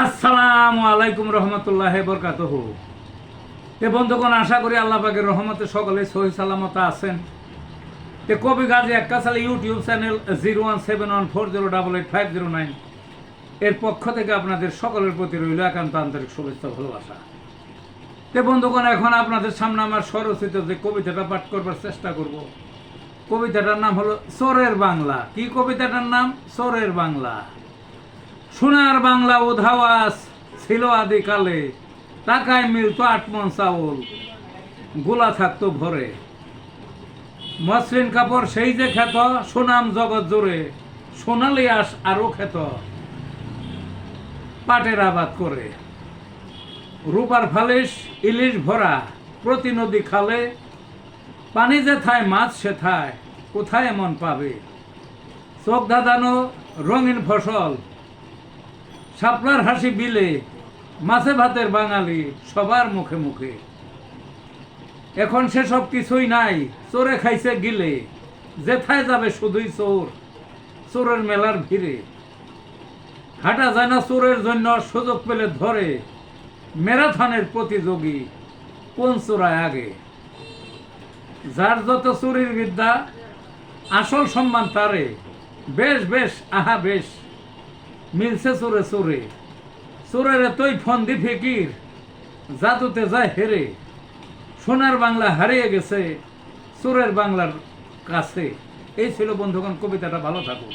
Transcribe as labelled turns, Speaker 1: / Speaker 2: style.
Speaker 1: আসসালামু আলাইকুম রহমতুল্লাহ বরকাতহ। তে বন্ধুগণ, আশা করি আল্লাহ রহমতে সকলে সহি সালামত আছেন। তে কবি Gazi একাশাল YouTube channel zero one seven one four zero double eight five zero nine. এর পক্ষ থেকে আপনাদের সকলের প্রতি রইল একান্ত আন্তরিক শুভেচ্ছা ভালোবাসা। তে বন্ধুগণ, এখন আপনাদের সামনে আমার স্বরচিত যে কবিতাটা পাঠ করবার চেষ্টা করব। কবিতাটার নাম হলো সোরের বাংলা। কি কবিতাটার নাম? সোরের বাংলা। সোনার বাংলা উধাওয়াস ছিল আদিকালে। টাকায় মিলতো আটমন চাউল, গোলা থাকতো ভরে। মসৃণ কাপড় সেই যে খেত সুনাম জগৎ জোরে সোনালি আস আরও খেত পাটের আবাদ করে। রূপার ফালিশ, ইলিশ ভরা, প্রতি নদী খালে। পানি যে থায়, মাছ সে থায়, কোথায় এমন পাবে? চোখ ধাঁধানো রঙিন ফসল শাপলার হাসি বিলে, মাছে ভাতের বাঙালি সবার মুখে মুখে। এখন সেসব কিছুই নাই, চোরে খাইছে গিলে। যেথায় যাবে শুধুই চোর, চোরের মেলার ভিড়ে। হাঁটা যায় না চোরের জন্য, সুযোগ পেলে ধরে। ম্যারাথনের প্রতিযোগী কোন চোরায় আগে? যার যত চুরির বিদ্যা, আসল সম্মান তারে। বেশ বেশ, আহা, বেশ। মিলছে চোরে চোরে চোরের এতই ফন্দি ফিকির, জাদুতে যায় হেরে। সোনার বাংলা হারিয়ে গেছে চোরের বাংলার কাছে। এই ছিল বন্ধুগণ, কবিতাটা ভালো থাকুক